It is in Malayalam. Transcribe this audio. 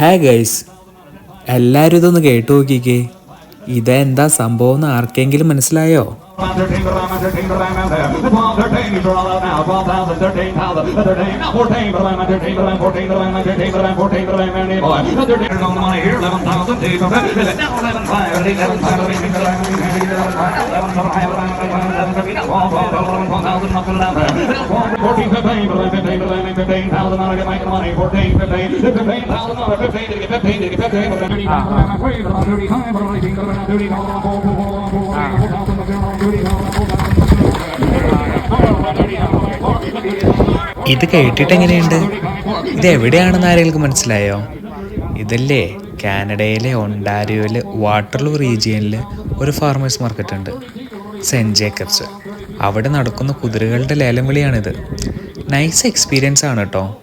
ഹായ് ഗൈസ് എല്ലാവരും ഇതൊന്ന് കേട്ടു നോക്കിക്കേ. ഇതെന്താ സംഭവം എന്ന് ആർക്കെങ്കിലും മനസ്സിലായോ? 13, 13, 13, 13, 12, 13, these are all out now, 12,000, 13,000, 13, 14, 13, 13, 13, 14, 13, 13, 13, 14, 13, any boy, 13, on the money ഇത് കേട്ടിട്ട് എങ്ങനെയുണ്ട് ഇത് എവിടെയാണെന്ന് ആരെങ്കിലും മനസ്സിലായോ? ഇതല്ലേ കാനഡയിലെ ഒണ്ടാരിയോയിലെ വാട്ടർലൂ റീജിയനിൽ ഒരു ഫാർമേഴ്സ് മാർക്കറ്റ് ഉണ്ട് സെന്റ് ജേക്കബ്സ്. അവിടെ നടക്കുന്ന കുതിരകളുടെ ലേലം വിളിയാണിത്. നൈസ് എക്സ്പീരിയൻസ് ആണ് കേട്ടോ.